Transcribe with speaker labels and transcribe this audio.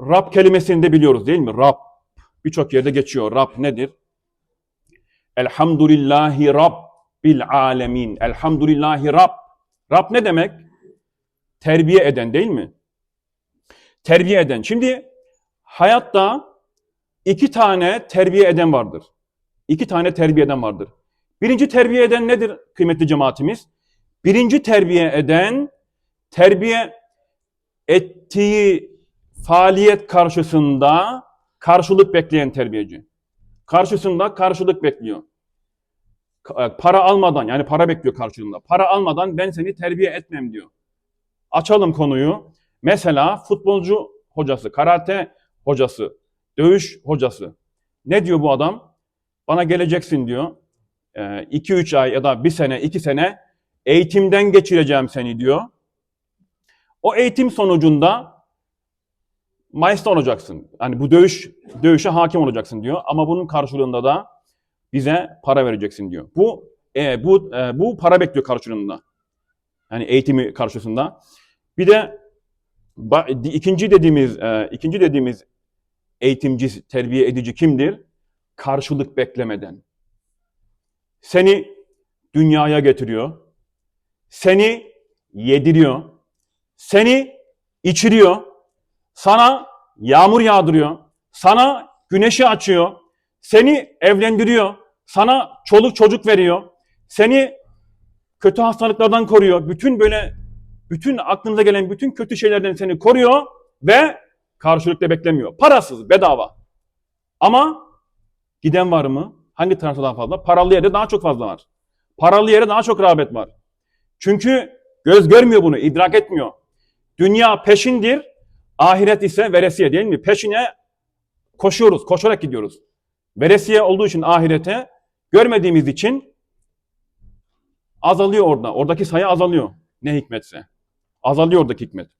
Speaker 1: Rab kelimesini de biliyoruz değil mi? Rab. Birçok yerde geçiyor. Rab nedir? Elhamdülillahi Rabbil alemin. Elhamdülillahi Rab. Rab ne demek? Terbiye eden değil mi? Terbiye eden. Şimdi hayatta iki tane terbiye eden vardır. İki tane terbiye eden vardır. Birinci terbiye eden nedir kıymetli cemaatimiz? Birinci terbiye eden, terbiye ettiği faaliyet karşısında karşılık bekleyen terbiyeci. Karşısında karşılık bekliyor. Ka- Para almadan yani para bekliyor karşılığında. Para almadan ben seni terbiye etmem diyor. Açalım konuyu. Mesela futbolcu hocası, karate hocası, dövüş hocası. Ne diyor bu adam? Bana geleceksin diyor. 2-3 ay ya da bir sene, iki sene eğitimden geçireceğim seni diyor. O eğitim sonucunda maestro olacaksın. Yani bu dövüş dövüşe hakim olacaksın diyor. Ama bunun karşılığında da bize para vereceksin diyor. Bu e, bu e, bu para bekliyor karşılığında. Yani eğitimi karşısında. Bir de ikinci dediğimiz e, ikinci dediğimiz eğitimci, terbiye edici kimdir? Karşılık beklemeden. Seni dünyaya getiriyor. Seni yediriyor. Seni içiriyor. Sana yağmur yağdırıyor. Sana güneşi açıyor. Seni evlendiriyor. Sana çoluk çocuk veriyor. Seni kötü hastalıklardan koruyor. Bütün böyle bütün aklınıza gelen bütün kötü şeylerden seni koruyor ve karşılıkta beklemiyor. Parasız, bedava. Ama giden var mı? Hangi tarafta daha fazla? Paralı yerde daha çok fazla var. Paralı yere daha çok rağbet var. Çünkü göz görmüyor bunu, idrak etmiyor. Dünya peşindir, ahiret ise veresiye değil mi? Peşine koşuyoruz, koşarak gidiyoruz. Veresiye olduğu için ahirete görmediğimiz için azalıyor orada. Oradaki sayı azalıyor. Ne hikmetse. Azalıyor oradaki hikmet.